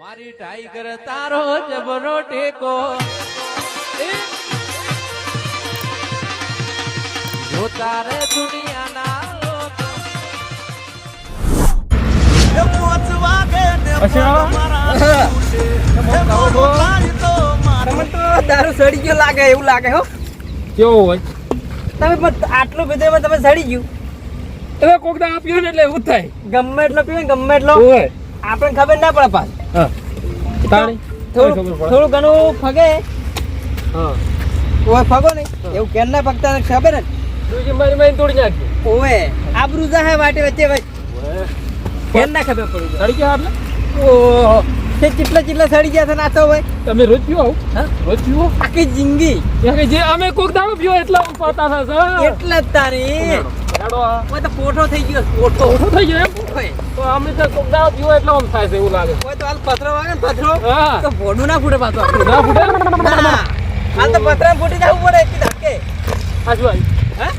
મારી ટાઈગર તારો જબરો ટેકો. જો તારે દુનિયાના દારૂ સડી ગયો લાગે એવું લાગે હો. કેવો હોય? તમે પણ આટલું બધું તમે સડી ગયું. તમે કોક દા આપ્યો ને એટલે એવું થાય. ગમે એટલો પીવે ગમે એટલો. ઓય આપણે ખબર ના પડે પાછ. થોડું થોડું ઘણું ફગે. ઓય ફગો નહીં. એવું કેમ ના ફગતા ને ખબર ને તુજી મારી મારી તોડી નાખી ઓય આબરૂ જાહે વાટે વચ્ચે ભાઈ કેમ ના ખબર પડી? સડી ગયા એટલે ઓહો. તે ચીટલા ચીટલા સડી ગયા છે ના તો હોય. તમે રોજ પીવો આવું? હા. રોજ પીવો આખી જિંદગી. કે જે અમે કોક દાડો પીવો એટલા પાતા થશે એટલે જ તારી. હેડો ઓય તો થઈ ગયો. ઓછું થઈ ગયો એમ? તો અમે તો પીવો એટલે આમ થાય છે એવું લાગે. ઓય તો હાલ પથરો વાગે ને પથરો. તો ભોડું ના ફૂટે પાછો. ના ફૂટે? ના હાલ તો પથરા ફૂટી જવું પડે એક ધક્કે આજુ આવી હા?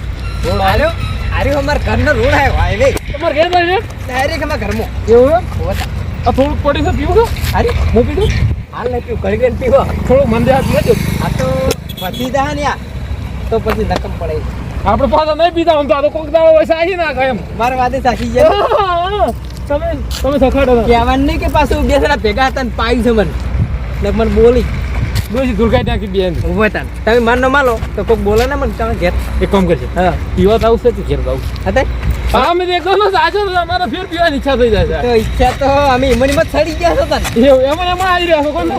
રોડ હાલ્યો? આર્યો અમાર ઘરનો રોડ આવ્યો હાઈવે તમારે ઘેર છે ડાયરેક્ટ અમાર ઘરમાં. એવું હોતા. આ થોડુંક પડી છે પીવું અરે હું પીધું? હાલ નહીં પીવું ઘડી પીવો. થોડું મંદિર આ તો જાય ને તો પછી નકમ પડે આપણે પાછા નહીં પીતા આમ તો આ તો કોક દાડો હોય આવી નાખે એમ. મારા વાદે સાચી જાય તમે તમે સખાડો કહેવાનું નહીં કે પાછું બે ભેગા હતા ને પાઈ છે મને. એટલે મને બોલી. બોલી ધુરકાઈ નાખી બેન. ઊભો હતા તમે માન ન માલો તો કોઈક બોલે ને મને તમે ઘેર. એક કામ કરશે હા. પીવા તો આવશે કે ઘેર તો હતા અમે દેખો ને સાચો તો અમારે ફેર પીવાની ઈચ્છા થઈ જાય તો ઈચ્છા તો અમે ઈમની માં સડી ગયા હતા ને છે એવું એમાં એમાં આવી રહ્યા છો કોણ?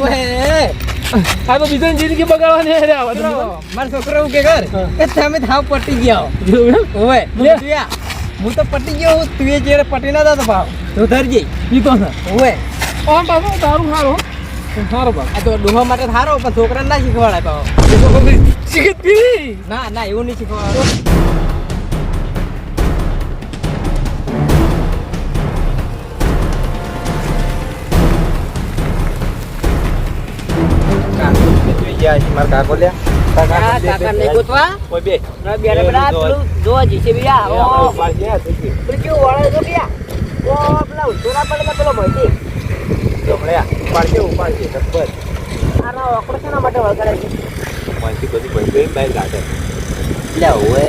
આ તો બીજાની જિંદગી બગાડવાની હે રહ્યા છોકરો, મારો છોકરો એવું કે કર કે તમે થાવ પટી ગયા લે. હું જોયા. હું તો પટી ગયો હું તું એ જ્યારે પટી ના તો ભાવ. તો ધરજે પીતો ને ઓવે. આમ પાછો તારું સારો બાપ આ તો ડોહા માટે સારો પણ છોકરાને ના શીખવાડાય પાછો શીખત પી ના ના એવું નહીં શીખવાડો કાકા નહીં ગોતવા ના બેરે બેરા પેલું જોવા. છે બિયા ઓ કેવું વળે જો બિયા ઓ પેલા ઊંધો ના પડે ને પેલો ભયથી આના છે શેના માટે વળગાડે છે. લે ઓએ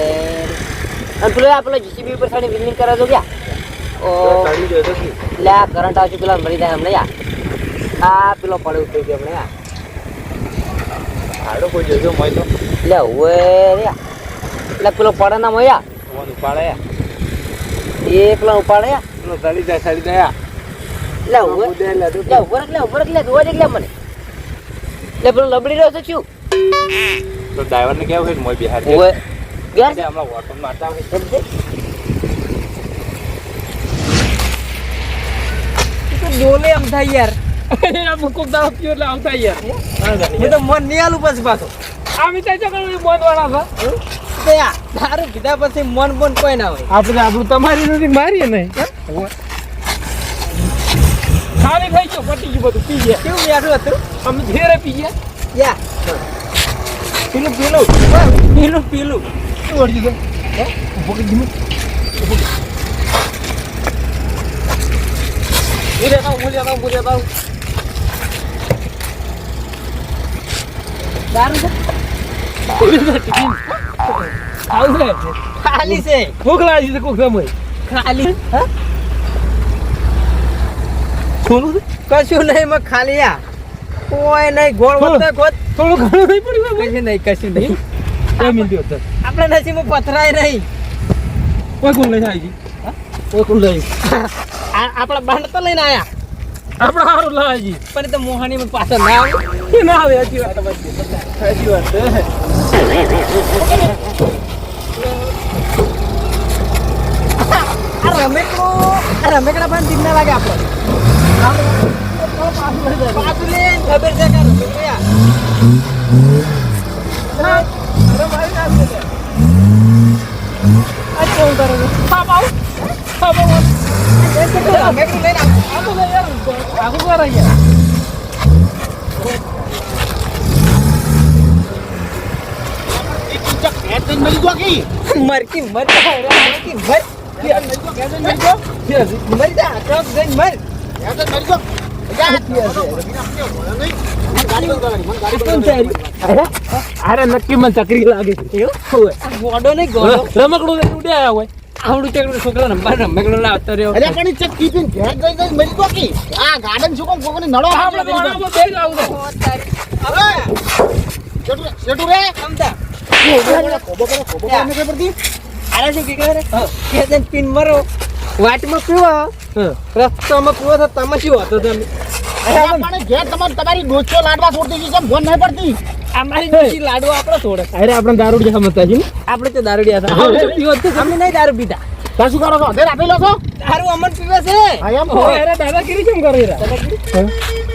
અને પેલો પેલો જીસીબી ઉપર સાડી બિલ્ડિંગ કરે તો ગયા ઓ લે કરંટ આવશે પેલા મરી જાય હમણાં આ પેલો પડે ઉતરી ગયો હમણાં યાર લે ઓએ રે. લે પેલો પડે ના મોયા એ પેલો ઉપાડે યાર લે ઓએ લે ઊભો રાખ લે ઊભો રાખ લે જોવા દે લે મને. લે પેલો લબડી રહ્યો છે શું? ડ્રાઈવર ને કેવું છે મોય બિહાર ઓએ ગયા હમણાં વોટર મારતા હોય સમજે તું એમ થાય યાર. કોક દાડો પીવો એટલે આવતા યાર. હું તો મન નહીં આલું પછી પાછો. આમ વિચાર છો કે મોન વાળા છે. દારૂ પીધા પછી મન મન કોઈ ના હોય. આપણે આપણું તમારી નથી મારીએ નહીં. ખાલી થઈ ગયો પટી ગયું બધું પી ગયા. કેવું યાર હતું? અમે ઘેરે પી ગયા. યા. પીલું પીલું. પીલું પીલું. શું વળી ગયું? હે? એ લેતા હું લેતા દારૂ છે? ટિફિન. આવું છે. ખાલી છે? ભૂખ લાગી છે કોક સમય ખાલી હા? ખોલું કશું નહીં માં ખાલી આ. કોઈ નહીં ગોળ. વધતા ગોત. થોડું ઘણું નહીં પડ્યું? કશું નહીં કશું નહીં. બે મિનિટ હતો. આપણે નસીબમાં પથરાય નહીં. કોઈ કોણ લઈને આવી કોઈ કોણ લઈ આપણા બાંડ તો લઈને આયા. આપણે સારું લાવી પણ તો મોહાણીમાં પાછળ ના આવે એ ના આવે હજી વાત હજી વાત રમેકડું રમેકડા પણ તીન ના લાગે આપણે પાછું લે ખબર છે કે રમેકડું. આ કેવું કરે. છે? ખાપ આવું ખાપ આવું એ કેટલું રમેકડું લઈને આવ. આ તો લે યાર આખું કરે યાર મરકી મર જા, રે, મરકી મર મરી જા ટ્રક જઈને મર અરે નક્કી મને ચકરી લાગે છે ગોડો નહીં ગોડો રમકડું લઈને ઉડ્યા હોય આવડું ચકડું છોકરા રમવા રમકડો લાવતો રહ્યો. અલ્યા પણ ચક ટીપીને ઘેર ગઈ ગઈ મરી તો કી? આ ગાર્ડન શું કોમ નડો નળો આપણે બેસી આવું તો. શેઠું શેઠું રે. સમજા. ખોબો કરો ખોબો કરો નથી પડતી? આરે શું કી કરે કે જેમ પિન મરો. વાટમાં પીવો રસ્તામાં પીવો તો તમે શું હતો તમે અરે પણ ઘેર તમારી ડોચો લાડવા છોડતી છે કેમ ફોન નહીં પડતી. અમારી લાડુ આપણે થોડે અરે આપણે દારૂડિયા સમજતા છીએ આપણે તો દારૂડિયા હતા આપણે પીવો જ છે. અમે નહીં દારૂ પીતા. ત્યાં શું કરો છો? અધેર આપેલો છો. દારૂ અમન પીવે છે. હા એમ? ઓ, અરે દાદાગીરી કેમ કરે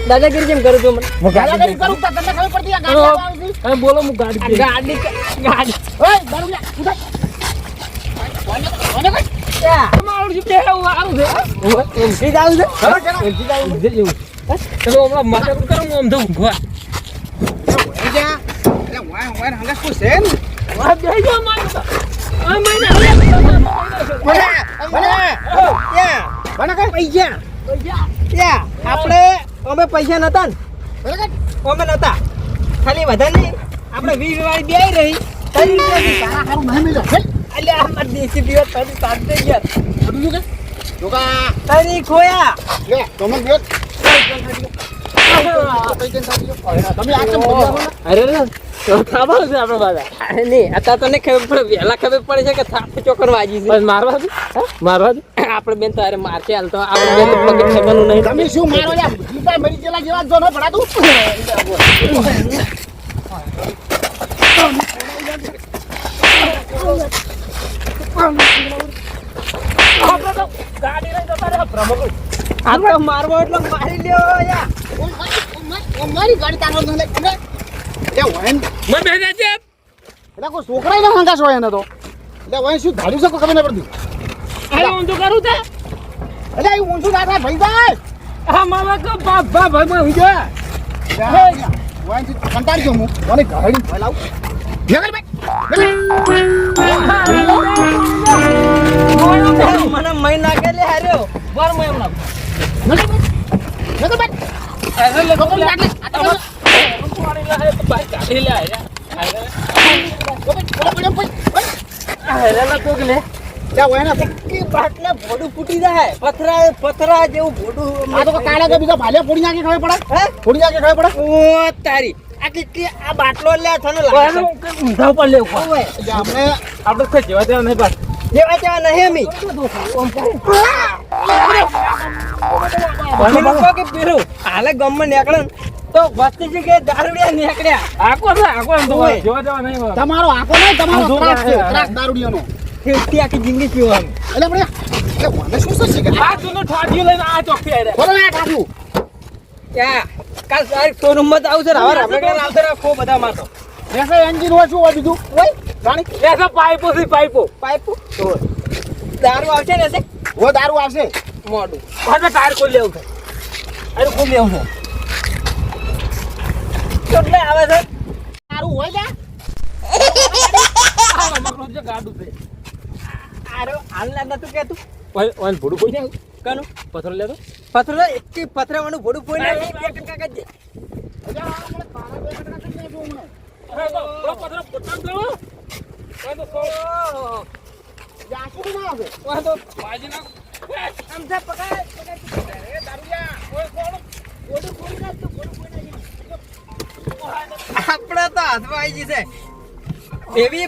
દાદાગીરી જેમ કરું છું મને દાદાગીરી કરું તમને ખબર પડતી આ ગાડી લાવવા આવી હતી? અરે બોલો હું ગાડી ગાડી ગાડી. ઓય ઉઠા આવું છે. તમે હમણાં માથા કરો, હું આમ તો ઊંઘવા. વહી વાય છે ને? આ મને મને ત્યાં. મને કઈ. પૈસા. ત્યાં. આપણે અમે પૈસા નતા ને. કઈ. અમે નતા. ખાલી વધારે નહીં. આપણે વીસ વાળી બે રહી. રૂપિયાથી તારા હારું મિલો. અમાર દેશી પીવો ત્રણ સાત દે ગયા બધું કે? જોકા ખોયા. લે તમે બે? અરે રે, છે આપણે બધા. નહીં ખબર પડે ખબર પડે છે કે થાપ ચોકર વાજી છે મારવા? આપણે બેન તારે મારશે હાલ તો આપણે બેન તો પગે ઠેકાનું નહીં તમે શું મારો યાર મારવો એટલે મારી લ્યો યા મારી ગાડી તારો ન લે વહેન મને બેહી જા છે. એટલે કોઈ છોકરાય ના હંગાસ હોય એને તો. એટલે વહેન શું ધાડ્યું છે કોઈ ખબર નહીં પડતી? અરે ઊંધું કરું છે? એટલે એ ઊંચું દાદા ભાઈ જાય. આ મામા કહો, બાપ, બાપ, ભાઈ, ભાઈ, ઊંધું. વહેન કંટાળી ગયો હું. મને ફેલાવ ભાઈ મને મહી નાખે. લે હાર્યો બર ભાઈ. ભાઈ ભાઈ, કે આ તો તારી આ બાટલો લે તને લાગે ઊંધા ઉપર લે, ઉપર. આપણે આપણે કોઈ જેવા તેવા નહીં પાછા. જેવા જેવા નહીં અમી લોકો કે પેલું હાલે ગમમાં નીકળે તો વસ્તી દારૂડિયા નીકળ્યા? આખો છે, આખો એમ તો ઓય. જેવા નહીં તમારો આંખો નહીં તમારો ત્રાસ છે. ત્રાસ દારૂડિયાનો. ફેરતી આખી જિંદગી પીવાની એટલે આપણે એટલે મને શું થશે કે? આ જૂનું ઠાઠિયું લઈને આ. બોલો ને ક્યાં? કાલ શોરૂમમાં આવું છે હવે રમકડા લાવશે રાખો બધા માં તો એસે એન્જિન હોય શું હોય બીજું? ઓય. જાણી એસા પાઇપો છે, પાઇપો. પાઇપ? દારૂ આવશે ને હો દારૂ આવશે. મોડું. તાર ટાયર ખોલી લેવું છે. અરે ખોલી લેવું છે. કેટલે આવે છે દારૂ હોય જા આ રમકડું છે, ગાડું છે. આરો હાલ ના નતું કેતું ઓય, ઓય, ભૂડું કોઈ નહીં. કનું પથરો લેતો પથરો એક પથરાવાનું ભોડું પોઈ ના બે ટકા કાઢ દે એટલે આપણે તારા બે કટકા કરી નાખો હમણાં. અરે તો, પેલો પથરો પોતાનો કરો. ઓય તો સો- જાસુ ના આવે ઓય તો બાજી નાખ. આમ થા પકડ. ઓય, કોણ? તો આપણા તો હાથમાં આવી જશે એવી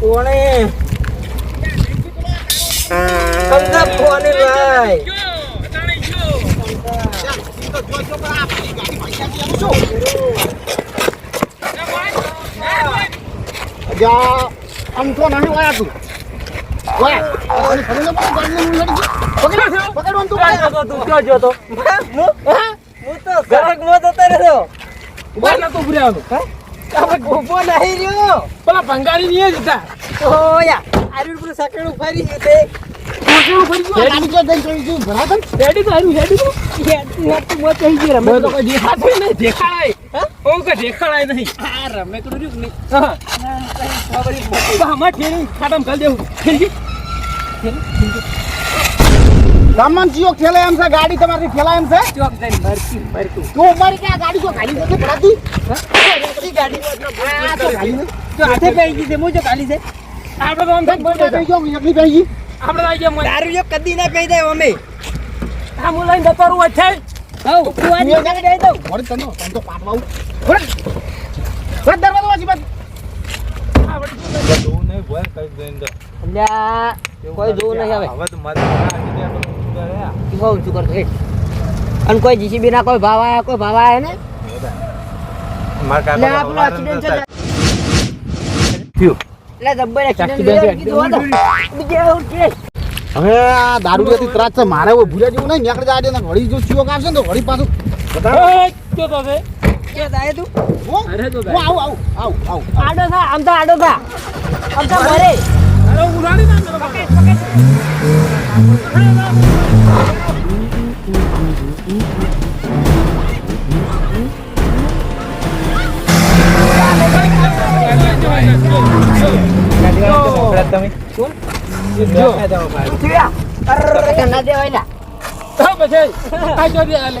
કોણે સમજા ફોને ભાઈ ગયો. અટાણી ગયો. તો જો તો નહીં વાયા તું ઊભો નહીં રમે તો. હા આ હા આમાં ઠેરી ખાટમ ખાલી દેવું. ઠેરી ગામમાં જીઓ ખેલે એમ છે ગાડી તમારી ખેલા એમ છે? ચોક જઈને મરકી મરકું તું અમારી ક્યાં ગાડી જો ગાડી નથી ભરાતી ગાડી આ તો ગાડી. તો હાથે પડી ગઈ છે મોજો કાલી છે. આપણે તો આમ બેન, બોલતા બેસી જાઓ, એકલી બેસી ગઈ. આપણે તો ગયા દારૂ જો કદી ના પી દે અમે. આ મુલાઈ દપારું વચ્ચે હવ કુવાની ગાડી દઈ દઉં. વળી તને તને તો પાટવા આવું. વળી. વળી દરવાજો બાજુ. જોવું નહીં ભય કરી દઈને તો. અલ્યા કોઈ જોવું નહીં હવે હવે તો મારે બહુ ઊંચું કરતો હેઠ. અને કોઈ જીસીબી ના કોઈ ભાવ આયા કોઈ ભાવ આયા ને મારા કાકા આપણો accident છે એટલે જબ્બર accident ચાકી થયો, બેસી, કીધું હતો. બીજે એવું છે. હવે આ દારૂડિયાથી ત્રાસ છે મારે ભૂલ્યા જેવું નહીં નીકળી જાય ને વળી જો ચીઓ કાઢશે ને તો વળી પાછું તો છે કે દાય તું? હું? અરે તો હું આવું આવું આવું આવું આડો થા, આમ તો આડો થા. આમ તો મરે. અરે ઉડાડી ના મેલો તમે શું જો. ના દેવાય ના. તો પછી આ દે આલે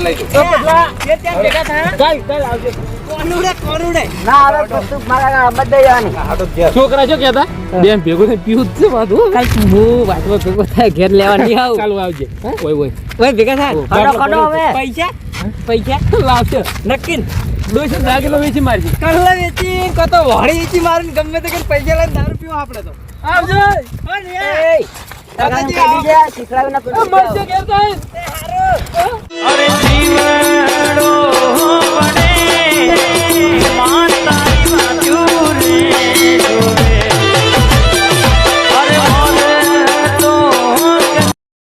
ના ઘેર લઈ ના જાઉં. ના છોકરા શું કહેતા બેન ભેગું થઈને પીવું જ છે પાછું હું વાતમાં ભેગો થાય ઘેર લેવા નહીં આવું. ચાલુ આવજે. ઓય ઓય. ઓય ભેગા થાય. ખડો હવે. પૈસા? પૈસા? લાવશે નક્કી દોઢસો દસ કિલો વેચી મારજે. કલ્લા વેચી કતો વાળી વેચી મારીને ગમે તે કરીને પૈસા લઈને દારૂ પીવો આપણે તો. આવજો. એ શીખડાવી ના અરે જીવડો